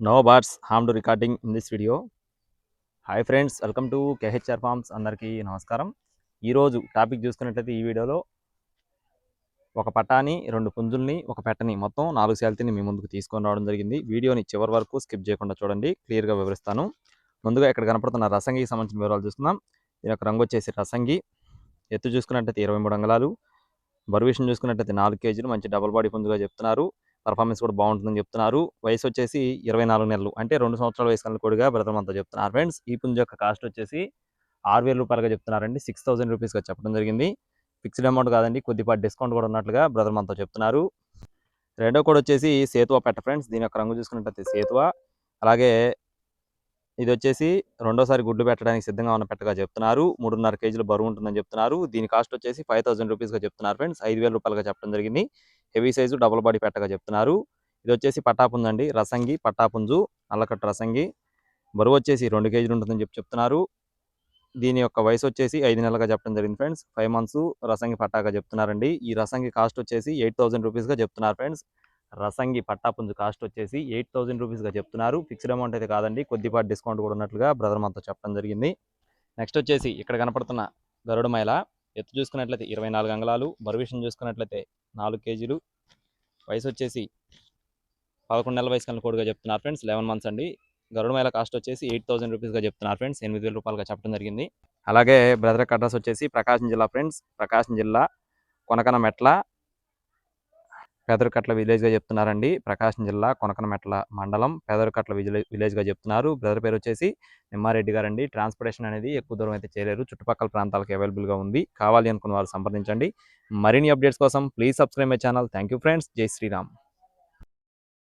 No birds harm to recording in this video hi friends welcome to KHR farms అందరికీ నమస్కారం. ఈరోజు topic చూసుకున్నట్లయితే ఈ వీడియోలో ఒక పటాని రెండు పుంజుల్ని ఒక పెట్టని మొత్తం నాలుగు శాలతీని మీ ముందుకు తీసుకొని రావడం జరిగింది. వీడియోని చివరి వరకు స్కిప్ చేయకుండా చూడండి క్లియర్గా వివరిస్తాను. ముందుగా ఇక్కడ కనపడుతున్న రసంగికి సంబంధించిన వివరాలు చూస్తున్నాం. దీని యొక్క రంగు వచ్చేసి రసంగి. ఎత్తు చూసుకున్నట్లయితే ఇరవై మూడు అంగళాలు. బరువు విషయం చూసుకున్నట్లయితే నాలుగు కేజీలు మంచి డబుల్ బాడీ పుంజుగా చెప్తున్నారు. పర్ఫార్మెన్స్ కూడా బాగుంటుందని చెప్తున్నారు. వయసు వచ్చేసి ఇరవై నాలుగు నెలలు. అంటే రెండు సంవత్సరాల వయసు కన్నా కూడా బ్రదర్ అంతా చెప్తున్నారు. ఫ్రెండ్స్ ఈ పుంజ యొక్క కాస్ట్ వచ్చేసి ఆరు వేల రూపాయలుగా చెప్తున్నారండి. సిక్స్ థౌసండ్ రూపీస్గా చెప్పడం జరిగింది. ఫిక్స్డ్ అమౌంట్ కాదండి. కొద్దిపాటి డిస్కౌంట్ కూడా ఉన్నట్లుగా బ్రదర్ మనతో చెప్తున్నారు. రెండో కూడా వచ్చేసి సేతువా పెట్ట ఫ్రెండ్స్. దీని యొక్క రంగు చూసుకున్నట్లయితే సేతువా. అలాగే ఇది వచ్చేసి రెండోసారి గుడ్లు పెట్టడానికి సిద్ధంగా ఉన్న పెట్టగా చెప్తున్నారు. మూడున్నర కేజీలు బరువు ఉంటుందని చెప్తున్నారు. దీని కాస్ట్ వచ్చేసి ఫైవ్ థౌసండ్ రూపీస్గా చెప్తున్నారు ఫ్రెండ్స్. ఐదు వేల రూపాయలుగా చెప్పడం జరిగింది. హెవీ సైజు డబుల్ బాడీ పెట్టగా చెప్తున్నారు. ఇది వచ్చేసి పట్టాపుంజు అండి రసంగి పట్టాపుంజు నల్లకట్టు రసంగి. బరువు వచ్చేసి రెండు కేజీలు ఉంటుందని చెప్పి చెప్తున్నారు. దీని యొక్క వయసు వచ్చేసి ఐదు నెలలుగా చెప్పడం జరిగింది ఫ్రెండ్స్. ఫైవ్ మంత్స్ రసంగి పట్టాగా చెప్తున్నారండి. ఈ రసంగి కాస్ట్ వచ్చేసి ఎయిట్ థౌసండ్ రూపీస్గా చెప్తున్నారు ఫ్రెండ్స్. రసంగి పట్టాపుంజు కాస్ట్ వచ్చేసి ఎయిట్ థౌసండ్ రూపీస్గా చెప్తున్నారు. ఫిక్స్డ్ అమౌంట్ అయితే కాదండి. కొద్దిపాటి డిస్కౌంట్ కూడా ఉన్నట్లుగా బ్రదర్ మనతో చెప్పడం జరిగింది. నెక్స్ట్ వచ్చేసి ఇక్కడ కనపడుతున్న గరుడమైల ఎత్తు చూసుకున్నట్లయితే ఇరవై నాలుగు అంగళాలు. బరువు విషయం చూసుకున్నట్లయితే నాలుగు కేజీలు. వయసు వచ్చేసి పదకొండు నెలల వయసు కన్నా కోడిగా చెప్తున్నారు ఫ్రెండ్స్. లెవెన్ మంత్స్ అండి. గరుడమైల కాస్ట్ వచ్చేసి ఎయిట్ థౌసండ్ రూపీస్గా చెప్తున్నారు ఫ్రెండ్స్. ఎనిమిది వేల రూపాయలుగా చెప్పడం జరిగింది. అలాగే బ్రదర్ అడ్రస్ వచ్చేసి ప్రకాశం జిల్లా ఫ్రెండ్స్. ప్రకాశం జిల్లా కొనకన మెట్ల పెదరికట్ల విలేజ్గా చెప్తున్నారండి. ప్రకాశం జిల్లా కొనకనమెట్ల మండలం పెదరికట్ల విలేజ్ విలేజ్గా చెప్తున్నారు. బ్రదర్ పేరు వచ్చేసి నిమ్మారెడ్డి గారండి. ట్రాన్స్పోర్టేషన్ అనేది ఎక్కువ దూరం అయితే చేయలేరు. చుట్టుపక్కల ప్రాంతాలకు అవైలబుల్గా ఉంది. కావాలి అనుకున్న వారు సంప్రదించండి. మరిన్ని అప్డేట్స్ కోసం please subscribe my channel. Thank friends. జై శ్రీరామ్.